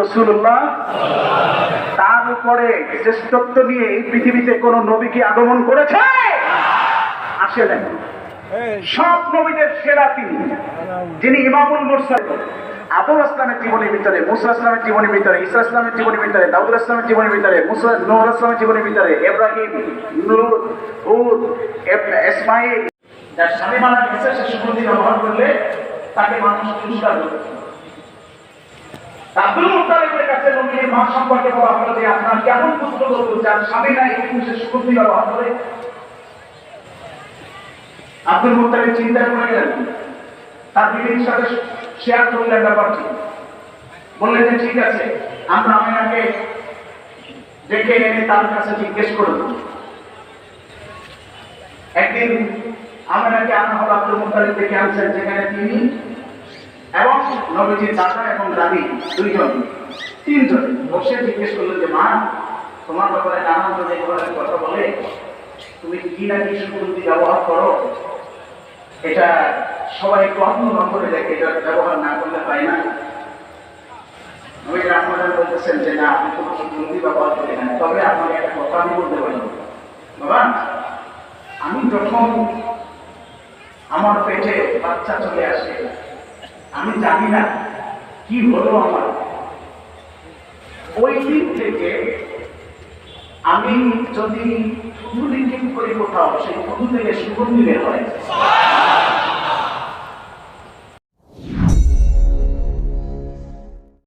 রসুল্লাহ তার উপরে শ্রেষ্ঠত্ব নিয়ে এই পৃথিবীতে কোন নবী কি আগমন করেছে? আসে নাই। সব নবীদের সেরা তিনি, যিনি ইমামুল মুরসাল আবুল আসলামের জীবনের ভিতরে, মুসা আসলামের জীবনের ভিতরে ইসা আসলামের জীবনের ভিতরে, দাউদ আসলামের জীবনের ভিতরে, মুসা নূর আসলামের জীবনের ভিতরে, ইব্রাহিম নূর হুদ ইসমাইল যার স্বামী মারা গেছে সুগন্ধি ব্যবহার করলে তাকে মানুষ পুরস্কার আব্দুল মুতালিবের চিন্তা করে তার বিবির সাথে শেয়ার করলেন ব্যাপারটি। বললেন যে, ঠিক আছে, আমরা আমিনাকে ডেকে এনে তার কাছে জিজ্ঞেস করব। একদিন আমিনাকে আনা হলো আব্দুল মুতালিব ডেকে আনছেন, যেখানে তিনি এবং নবীজির দাদা এবং দাদি দুইজন, তিনজন। বসে জিজ্ঞেস করলেন যে, মা, তোমার ব্যাপারে নানান জন কথা বলে, তুমি কি না কি সুগন্ধি ব্যবহার করো? এটা সবাই একটু অন্যরকম করে দেখে, এটা ব্যবহার না করলে হয় না। বলতেছেন যে, না কোনো সুগন্ধি ব্যবহার করি না, তবে আপনাকে একটা কথা আমি বলতে পারি। বাবা, আমি যখন আমার পেটে বাচ্চা চলে আসে আমি জানি না কি হলো আমার। ওই দিন থেকে আমি যদি থুতু দিন করি কোথাও সেই থুতু থেকে সুগন্ধি হয়